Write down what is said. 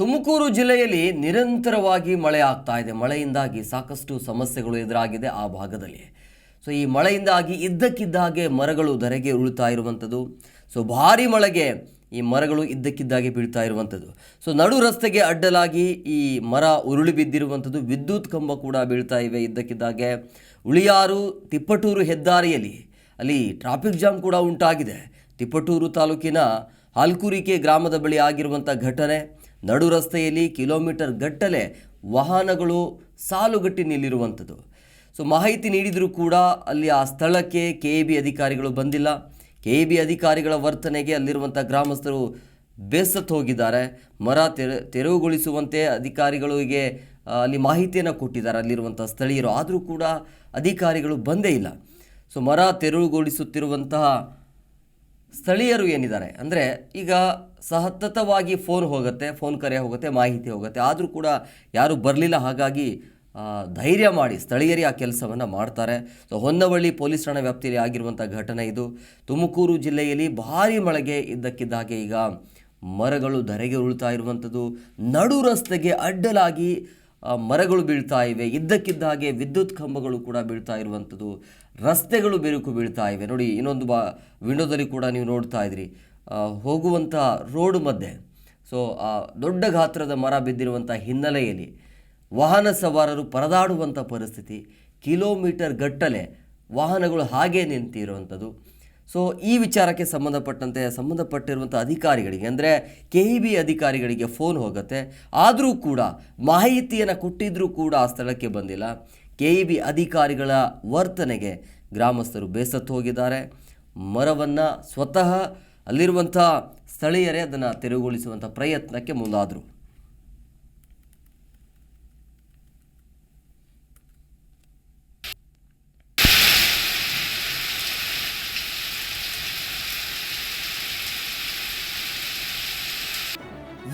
ತುಮಕೂರು ಜಿಲ್ಲೆಯಲ್ಲಿ ನಿರಂತರವಾಗಿ ಮಳೆ ಆಗ್ತಾ ಇದೆ. ಮಳೆಯಿಂದಾಗಿ ಸಾಕಷ್ಟು ಸಮಸ್ಯೆಗಳು ಎದುರಾಗಿದೆ ಆ ಭಾಗದಲ್ಲಿ. ಸೊ, ಈ ಮಳೆಯಿಂದಾಗಿ ಇದ್ದಕ್ಕಿದ್ದ ಹಾಗೆ ಮರಗಳು ಧರೆಗೆ ಉರುಳ್ತಾ ಇರುವಂಥದ್ದು. ಸೊ, ಭಾರಿ ಮಳೆಗೆ ಈ ಮರಗಳು ಇದ್ದಕ್ಕಿದ್ದಾಗೆ ಬೀಳ್ತಾ ಇರುವಂಥದ್ದು. ಸೊ, ನಡು ರಸ್ತೆಗೆ ಅಡ್ಡಲಾಗಿ ಈ ಮರ ಉರುಳಿ ಬಿದ್ದಿರುವಂಥದ್ದು. ವಿದ್ಯುತ್ ಕಂಬ ಕೂಡ ಬೀಳ್ತಾ ಇವೆ ಇದ್ದಕ್ಕಿದ್ದಾಗೆ ಉಳಿಯಾರು, ತಿಪ್ಪಟೂರು ಹೆದ್ದಾರಿಯಲ್ಲಿ ಅಲ್ಲಿ ಟ್ರಾಫಿಕ್ ಜಾಮ್ ಕೂಡ ಉಂಟಾಗಿದೆ. ತಿಪ್ಪಟೂರು ತಾಲೂಕಿನ ಹಾಲ್ಕುರಿಕೆ ಗ್ರಾಮದ ಬಳಿ ಆಗಿರುವಂಥ ಘಟನೆ. ನಡು ರಸ್ತೆಯಲ್ಲಿ ಕಿಲೋಮೀಟರ್ ಗಟ್ಟಲೆ ವಾಹನಗಳು ಸಾಲುಗಟ್ಟಿ ನಿಲ್ಲಿರುವಂಥದ್ದು. ಸೊ ಮಾಹಿತಿ ನೀಡಿದರೂ ಕೂಡ ಅಲ್ಲಿ ಆ ಸ್ಥಳಕ್ಕೆ ಕೆ ಬಿ ಅಧಿಕಾರಿಗಳು ಬಂದಿಲ್ಲ. ಕೆ ಬಿ ಅಧಿಕಾರಿಗಳ ವರ್ತನೆಗೆ ಅಲ್ಲಿರುವಂಥ ಗ್ರಾಮಸ್ಥರು ಬೇಸತ್ತು ಹೋಗಿದ್ದಾರೆ. ಮರ ತೆರ, ತೆರವುಗೊಳಿಸುವಂತೆ ಅಧಿಕಾರಿಗಳಿಗೆ ಅಲ್ಲಿ ಮಾಹಿತಿಯನ್ನು ಕೊಟ್ಟಿದ್ದಾರೆ ಅಲ್ಲಿರುವಂಥ ಸ್ಥಳೀಯರು. ಆದರೂ ಕೂಡ ಅಧಿಕಾರಿಗಳು ಬಂದೇ ಇಲ್ಲ. ಸೊ ಮರ ತೆರವುಗೊಳಿಸುತ್ತಿರುವಂತಹ ಸ್ಥಳೀಯರು ಏನಿದ್ದಾರೆ? ಅಂದರೆ ಈಗ ಸತತವಾಗಿ ಫೋನ್ ಹೋಗುತ್ತೆ ಫೋನ್ ಕರೆ ಹೋಗುತ್ತೆ, ಮಾಹಿತಿ ಹೋಗುತ್ತೆ. ಆದರೂ ಕೂಡ ಯಾರೂ ಬರಲಿಲ್ಲ ಹಾಗಾಗಿ ಧೈರ್ಯ ಮಾಡಿ ಸ್ಥಳೀಯರೇ ಆ ಕೆಲಸವನ್ನು ಮಾಡ್ತಾರೆ. ಸೊ ಹೊನ್ನವಳ್ಳಿ ಪೊಲೀಸ್ ಠಾಣೆ ವ್ಯಾಪ್ತಿಯಲ್ಲಿ ಆಗಿರುವಂಥ ಘಟನೆ ಇದು. ತುಮಕೂರು ಜಿಲ್ಲೆಯಲ್ಲಿ ಭಾರಿ ಮಳೆಗೆ ಇದ್ದಕ್ಕಿದ್ದ ಹಾಗೆ ಈಗ ಮರಗಳು ಧರೆಗೆ ಉರುಳ್ತಾ ಇರುವಂಥದ್ದು ನಡು ರಸ್ತೆಗೆ ಅಡ್ಡಲಾಗಿ ಮರಗಳು ಬೀಳ್ತಾ ಇವೆ. ಇದ್ದಕ್ಕಿದ್ದ ಹಾಗೆ ವಿದ್ಯುತ್ ಕಂಬಗಳು ಕೂಡ ಬೀಳ್ತಾ ಇರುವಂಥದ್ದು. ರಸ್ತೆಗಳು ಬಿರುಕು ಬೀಳ್ತಾ ಇವೆ. ನೋಡಿ, ಇನ್ನೊಂದು ಬಾ, ವಿಂಡೋದಲ್ಲಿ ಕೂಡ ನೀವು ನೋಡ್ತಾ ಇದ್ರಿ. ಹೋಗುವಂಥ ರೋಡ್ ಮಧ್ಯೆ. ಸೊ, ಆ, ದೊಡ್ಡ ಗಾತ್ರದ ಮರ ಬಿದ್ದಿರುವಂಥ ಹಿನ್ನೆಲೆಯಲ್ಲಿ ವಾಹನ ಸವಾರರು ಪರದಾಡುವಂಥ ಪರಿಸ್ಥಿತಿ. ಕಿಲೋಮೀಟರ್ ಗಟ್ಟಲೆ ವಾಹನಗಳು ಹಾಗೇ ನಿಂತಿರುವಂಥದ್ದು. ಸೊ ಈ ವಿಚಾರಕ್ಕೆ ಸಂಬಂಧಪಟ್ಟಂತೆ, ಸಂಬಂಧಪಟ್ಟಿರುವಂಥ ಅಧಿಕಾರಿಗಳಿಗೆ, ಅಂದರೆ ಕೆ ಇ ಬಿ ಅಧಿಕಾರಿಗಳಿಗೆ ಫೋನ್ ಹೋಗುತ್ತೆ. ಆದರೂ ಕೂಡ, ಮಾಹಿತಿಯನ್ನು ಕೊಟ್ಟಿದ್ದರೂ ಕೂಡ ಆ ಸ್ಥಳಕ್ಕೆ ಬಂದಿಲ್ಲ. ಕೆ ಇ ಬಿ ಅಧಿಕಾರಿಗಳ ವರ್ತನೆಗೆ ಗ್ರಾಮಸ್ಥರು ಬೇಸತ್ತು ಹೋಗಿದ್ದಾರೆ. ಮರವನ್ನು ಸ್ವತಃ ಅಲ್ಲಿರುವಂಥ ಸ್ಥಳೀಯರೇ ಅದನ್ನು ತೆರವುಗೊಳಿಸುವಂಥ ಪ್ರಯತ್ನಕ್ಕೆ ಮುಂದಾದರು.